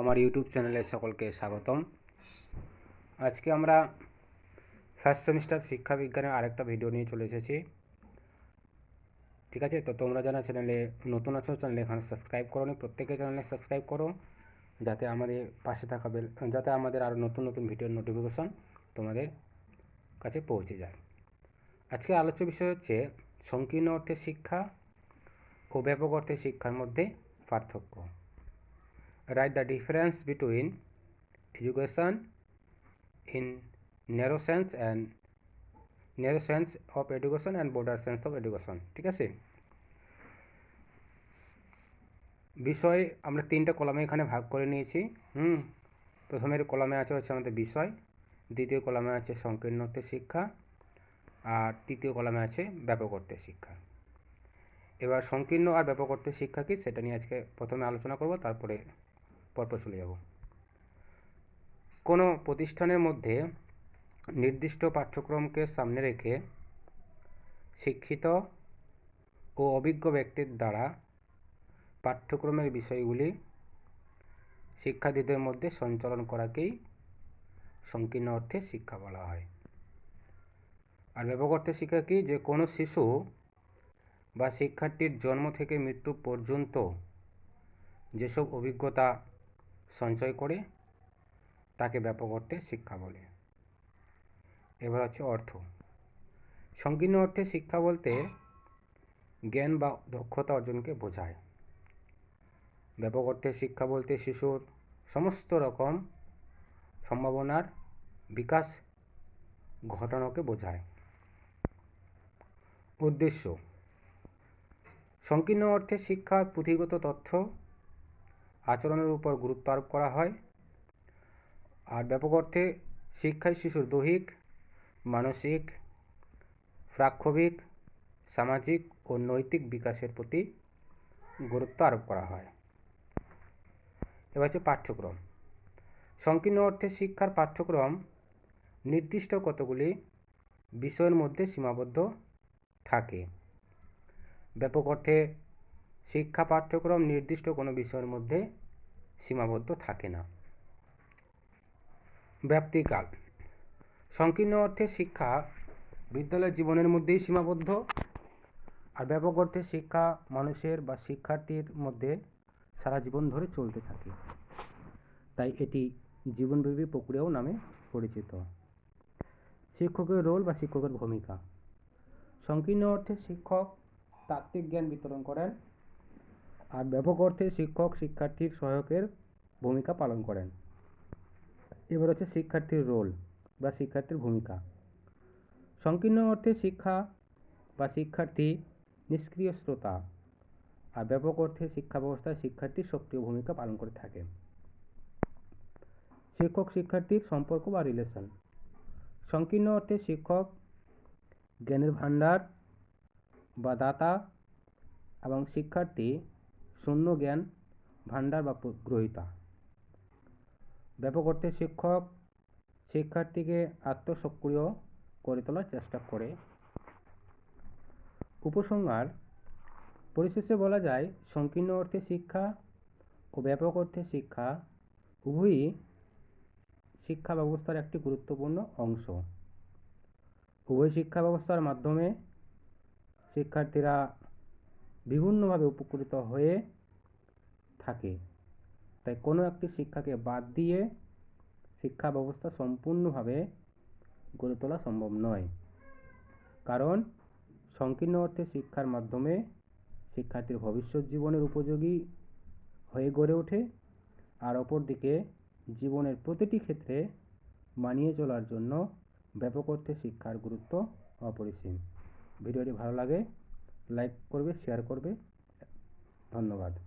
আমার ইউটিউব চ্যানেলে সকলকে স্বাগতম। আজকে আমরা ফার্স্ট সেমিস্টার শিক্ষা বিজ্ঞানের আরেকটা ভিডিও নিয়ে চলে এসেছি। ঠিক আছে? তো তোমরা যারা চ্যানেলে নতুন আছো চ্যানেলে এখানে সাবস্ক্রাইব করো নি প্রত্যেকে চ্যানেলে সাবস্ক্রাইব করো। যাতে আমাদের পাশে থাকা বেল যাতে আমাদের আরও নতুন নতুন ভিডিওর নোটিফিকেশন তোমাদের কাছে পৌঁছে যায়। আজকে আলোচ্য বিষয় হচ্ছে সংকীর্ণ অর্থে শিক্ষা ও ব্যাপক অর্থে শিক্ষার মধ্যে পার্থক্য। Write the difference between education in narrow sense and narrow sense of education and broader sense of education, ঠিক আছে? বিষয় আমরা তিনটা কলামে এখানে ভাগ করে নিয়েছি, হুম? প্রথমের কলামে আছে হচ্ছে আমাদের বিষয়, দ্বিতীয় কলামে আছে সংকীর্ণ শিক্ষা, আর তৃতীয় কলামে আছে ব্যাপক অর্থে শিক্ষা। এবার সংকীর্ণ আর ব্যাপক অর্থে শিক্ষা কি সেটা নিয়ে আজকে প্রথমে আলোচনা করব, তারপরে পরপর চলে যাব। কোনো প্রতিষ্ঠানের মধ্যে নির্দিষ্ট পাঠ্যক্রমকে সামনে রেখে শিক্ষিত ও অভিজ্ঞ ব্যক্তির দ্বারা পাঠ্যক্রমের বিষয়গুলি শিক্ষার্থীদের মধ্যে সঞ্চালন করাকেই সংকীর্ণ অর্থে শিক্ষা বলা হয়। আর ব্যাপক অর্থে শিক্ষা কি? যে কোনো শিশু বা শিক্ষার্থীর জন্ম থেকে মৃত্যু পর্যন্ত যেসব অভিজ্ঞতা সঞ্চয় করে তাকে ব্যাপক অর্থে শিক্ষা বলে। এবার হচ্ছে অর্থ। সংকীর্ণ অর্থে শিক্ষা বলতে জ্ঞান বা দক্ষতা অর্জনকে বোঝায়। ব্যাপক অর্থে শিক্ষা বলতে শিশুর সমস্ত রকম সম্ভাবনার বিকাশ ঘটানোকে বোঝায়। উদ্দেশ্য। সংকীর্ণ অর্থে শিক্ষার পুঁথিগত তথ্য আচরণের উপর গুরুত্ব আরোপ করা হয়। আর ব্যাপক অর্থে শিক্ষায় শিশুর দৈহিক, মানসিক প্রাক্ষবিক সামাজিক ও নৈতিক বিকাশের প্রতি গুরুত্ব আরোপ করা হয়। এবার হচ্ছে পাঠ্যক্রম। সংকীর্ণ অর্থে শিক্ষার পাঠ্যক্রম নির্দিষ্ট কতগুলি বিষয়ের মধ্যে সীমাবদ্ধ থাকে? ব্যাপক অর্থে শিক্ষা পাঠ্যক্রম নির্দিষ্ট কোনো বিষয়ের মধ্যে সীমাবদ্ধ থাকে না। ব্যাপ্তিকাল সংকীর্ণ অর্থে শিক্ষা বিদ্যালয় জীবনের মধ্যেই সীমাবদ্ধ। আর ব্যাপক অর্থে শিক্ষা মানুষের বা শিক্ষার্থীর মধ্যে সারা জীবন ধরে চলতে থাকে। তাই এটি জীবনব্যাপী প্রক্রিয়াও নামে পরিচিত। শিক্ষকের রোল বা শিক্ষকের ভূমিকা। সংকীর্ণ অর্থে শিক্ষক তাত্ত্বিক জ্ঞান বিতরণ করেন। আর ব্যাপক অর্থে শিক্ষক শিক্ষার্থীর সহায়কের ভূমিকা পালন করেন। এবার হচ্ছে শিক্ষার্থীর রোল বা শিক্ষার্থীর ভূমিকা। সংকীর্ণ অর্থে শিক্ষা বা শিক্ষার্থী নিষ্ক্রিয় শ্রোতা আর ব্যাপক অর্থে শিক্ষা ব্যবস্থায় শিক্ষার্থীর সক্রিয় ভূমিকা পালন করে থাকে। শিক্ষক শিক্ষার্থীর সম্পর্ক বা রিলেশন সংকীর্ণ অর্থে শিক্ষক জ্ঞানের ভাণ্ডার বা দাতা এবং শিক্ষার্থী শূন্য জ্ঞান ভাণ্ডার বা গ্রহিতা। ব্যাপক অর্থে শিক্ষক শিক্ষার্থীকে আত্মসক্রিয় করে তোলার চেষ্টা করে। উপসংহার, পরিশেষে বলা যায়, সংকীর্ণ অর্থে শিক্ষা ও ব্যাপক অর্থে শিক্ষা উভয়ই শিক্ষা ব্যবস্থার একটি গুরুত্বপূর্ণ অংশ। উভয় শিক্ষা ব্যবস্থার মাধ্যমে শিক্ষার্থীরা বিভিন্নভাবে উপকৃত হয়ে থাকে। তাই কোনো একটি শিক্ষাকে বাদ দিয়ে শিক্ষা ব্যবস্থা সম্পূর্ণভাবে গড়ে তোলা সম্ভব নয়। কারণ সংকীর্ণ অর্থে শিক্ষার মাধ্যমে শিক্ষার্থীর ভবিষ্যৎ জীবনের উপযোগী হয়ে গড়ে ওঠে আর অপরদিকে জীবনের প্রতিটি ক্ষেত্রে মানিয়ে চলার জন্য ব্যাপক অর্থে শিক্ষার গুরুত্ব অপরিসীম। ভিডিওটি ভালো লাগে লাইক করবে শেয়ার করবে। ধন্যবাদ।